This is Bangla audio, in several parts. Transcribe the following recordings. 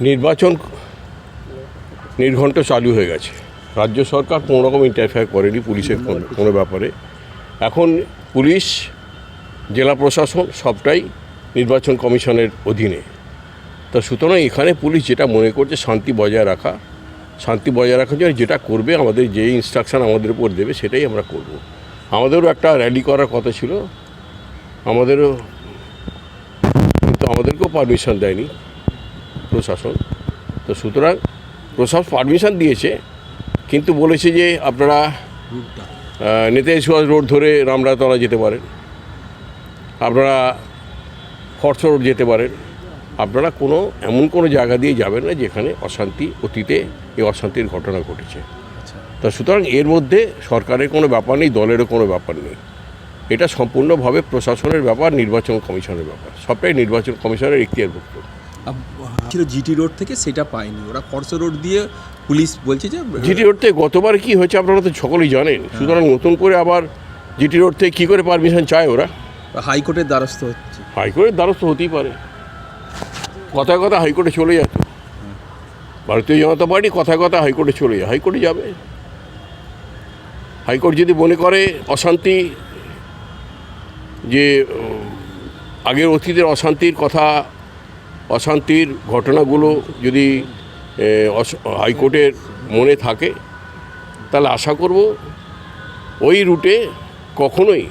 নির্বাচন নির্ঘণ্ট চালু হয়ে গেছে। রাজ্য সরকার কোনো রকম ইন্টারফেয়ার করেনি পুলিশের কোনো- ব্যাপারে। এখন পুলিশ, জেলা প্রশাসন সবটাই নির্বাচন কমিশনের অধীনে। তা সুতরাং এখানে পুলিশ যেটা মনে করছে শান্তি বজায় রাখা, শান্তি বজায় রাখার জন্য যেটা করবে, আমাদের যে ইনস্ট্রাকশন আমাদের উপর দেবে, সেটাই আমরা করব। আমাদেরও একটা র্যালি করার কথা ছিল। আমাদেরও, কিন্তু আমাদেরকেও পারমিশন দেয়নি। প্রশাসন। তো সুতরাং প্রশাসন পারমিশন দিয়েছে কিন্তু বলেছে যে আপনারা নেতাজি সুভাষ রোড ধরে রামরাতলা যেতে পারেন। আপনারা ফর্স রোড যেতে পারেন। আপনারা কোনো এমন কোনো জায়গা দিয়ে যাবেন না যেখানে অশান্তি অতীতে এই অশান্তির ঘটনা ঘটেছে। তা সুতরাং এর মধ্যে সরকারের কোনো ব্যাপার নেই দলেরও কোনো ব্যাপার নেই। এটা সম্পূর্ণভাবে প্রশাসনের ব্যাপার নির্বাচন কমিশনের ব্যাপার। সবটাই নির্বাচন কমিশনের ইখতিয়ারভুক্ত ছিল জিটি রোড থেকে সেটা পায়নি। ওরা ফরসো রোড দিয়ে পুলিশ বলছে যে জিটি রোড থেকে গতবার কি হয়েছে আপনারা তো সকলেই জানেন। সুতরাং নতুন করে আবার জিটি রোড থেকে কী করে পারমিশন চায় ওরা? হাইকোর্টের দ্বারস্থ হচ্ছে। হাইকোর্টের দ্বারস্থ হতেই পারে। কথায় কথা হাইকোর্টে চলে যেত ভারতীয় জনতা পার্টি কথায় কথা হাইকোর্টে চলে যায়। হাইকোর্টে যাবে। হাইকোর্ট যদি মনে করে অশান্তি যে আগের অতীতের অশান্তির কথা অশান্তির ঘটনাগুলো যদি হাইকোর্টের মনে থাকে তাহলে আশা করব ওই রুটে কখনোই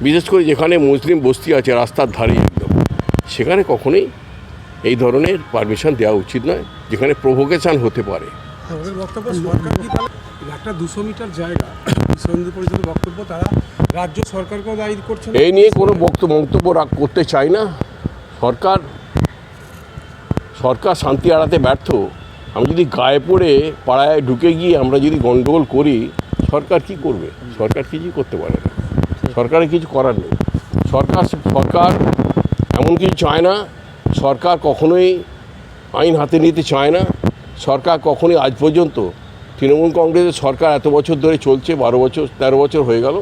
বিশেষ করে যেখানে মুসলিম বস্তি আছে রাস্তার ধারে একদম সেখানে কখনোই এই ধরনের পারমিশন দেওয়া উচিত নয় যেখানে প্রভোকেশন হতে পারে। আমাদের বক্তব্য সরকার কি তাহলে একটা দুশো মিটার জায়গা পরিষদের বক্তব্য তারা রাজ্য সরকারকেও দায়ী করছে এই নিয়ে কোনো বক্তব্য মন্তব্য রাখ করতে চাই না। সরকার সরকার শান্তি আড়াতে ব্যর্থ। আমি যদি গায়ে পড়ে পাড়ায় ঢুকে গিয়ে আমরা যদি গণ্ডগোল করি, সরকার কি করবে? সরকার কিছুই করতে পারে না। সরকারের কিছু করার নেই। সরকার সরকার এমন কিছু চায় না। সরকার কখনোই আইন হাতে নিতে চায় না। সরকার কখনোই আজ পর্যন্ত তৃণমূল কংগ্রেসের সরকার এত বছর ধরে চলছে, বারো বছর, তেরো বছর হয়ে গেল।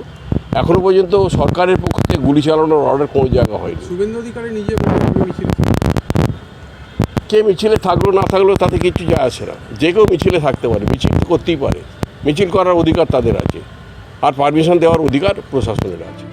এখনও পর্যন্ত সরকারের পক্ষ থেকে গুলি চালানোর অর্ডার কোনো জায়গা হয়নি। শুভেন্দু অধিকারী নিজে কে মিছিলে থাকল, না থাকল, তাতে কিছু যায় আসে না। যে কেউ মিছিলে থাকতে পারে, মিছিল করতেই পারে। মিছিল করার অধিকার তাদের আছে। আর পারমিশন দেওয়ার অধিকার প্রশাসনের আছে।